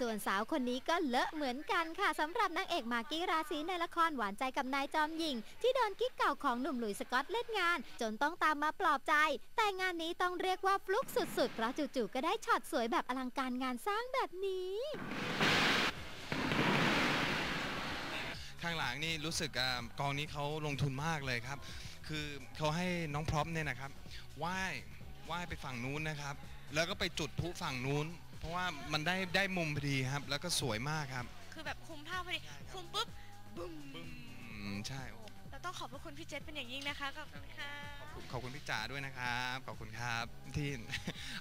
ส่วนสาวคนนี้ก็เลอะเหมือนกันค่ะสำหรับนางเอกมากกี้ราศีในละครหวานใจกับนายจอมหญิง ที่โดนกิ๊กเก่าของหนุ่มหลุยส์สกอตเล่นงาน จนต้องตามมาปลอบใจ แต่งานนี้ต้องเรียกว่าฟลุกสุดๆ เพราะจู่ๆก็ได้ช็อตสวยแบบอลังการงานสร้างแบบนี้ข้างหลังนี่รู้สึกอกองนี้เขาลงทุนมากเลยครับ คือเขาให้น้องพร็อพเนี่ยนะครับว่ายว่ายไปฝั่งนู้นนะครับ แล้วก็ไปจุดพลุฝั่งนู้น เพราะว่ามันได้ได้มุมพอดีครับ แล้วก็สวยมากครับคือแบบคุมภาพพอดีคุมปุ๊บบึ้มอืมใช่เราต้องขอบพระคุณพี่เจษเป็นอย่างยิ่งนะคะขอบคุณค่ะขอบคุณพี่จ๋าด้วยนะครับขอบคุณครับที่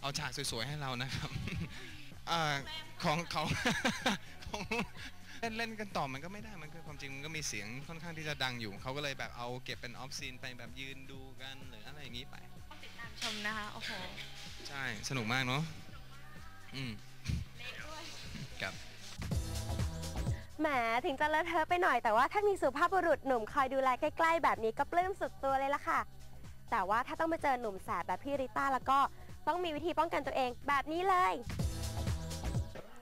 เอาฉากสวยๆให้เรานะครับเอ่อของของของเล่นเล่นกันต่อมันก็ไม่ได้มันก็ความจริงมันก็มีเสียงค่อนข้างที่จะดังอยู่ เขาก็เลยแบบเอาเก็บเป็นออฟซีนไปแบบยืนดูกันหรืออะไรอย่างนี้ไปติดตามชมนะคะโอ้โหใช่สนุกมากเนาะ อืมครับแหมถึงจะเลอะเทอะไปหน่อยแต่ว่าถ้ามีสุภาพบุรุษหนุ่มคอยดูแลใกล้ ๆ แบบนี้ก็ปลื้มสุดตัวเลยล่ะค่ะ แต่ว่าถ้าต้องไปเจอหนุ่มแสบแบบพี่ริต้าแล้วก็ต้องมีวิธีป้องกันตัวเองแบบนี้เลย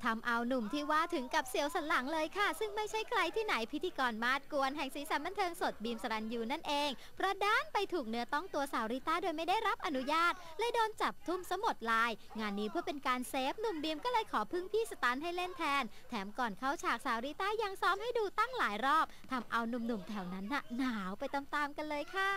ทำเอาหนุ่มที่ว่าถึงกับเสียวสันหลังเลยค่ะ ซึ่งไม่ใช่ใครที่ไหนพิธีกรมาดกวนแห่งสีสันบันเทิงสดบีมสรันยูนั่นเอง เพราะด้านไปถูกเนื้อต้องตัวสาวริต้าโดยไม่ได้รับอนุญาต เลยโดนจับทุ่มสมดลาย งานนี้เพื่อเป็นการเซฟหนุ่มบีมก็เลยขอพึ่งพี่สตันให้เล่นแทน แถมก่อนเข้าฉากสาวริต้ายังซ้อมให้ดูตั้งหลายรอบทำเอาหนุ่มๆแถวนั้นน่ะหนาวไปตามๆกันเลยค่ะ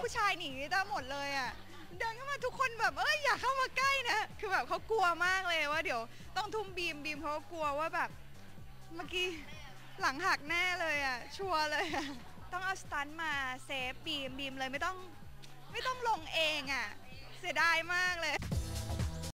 ผู้ชายหนีตาหมดเลยอะเดินเข้ามาทุกคนแบบเอ้ยอย่าเข้ามาใกล้นะคือแบบเขากลัวมากเลยว่าเดี๋ยวต้องทุ่มบีมบีมเขาก็กลัวว่าแบบเมื่อกี้หลังหักแน่เลยอะชัวร์เลยอะต้องเอาสตันมาเซฟบีมบีมเลยไม่ต้องไม่ต้องลงเองอะเสียดายมากเลย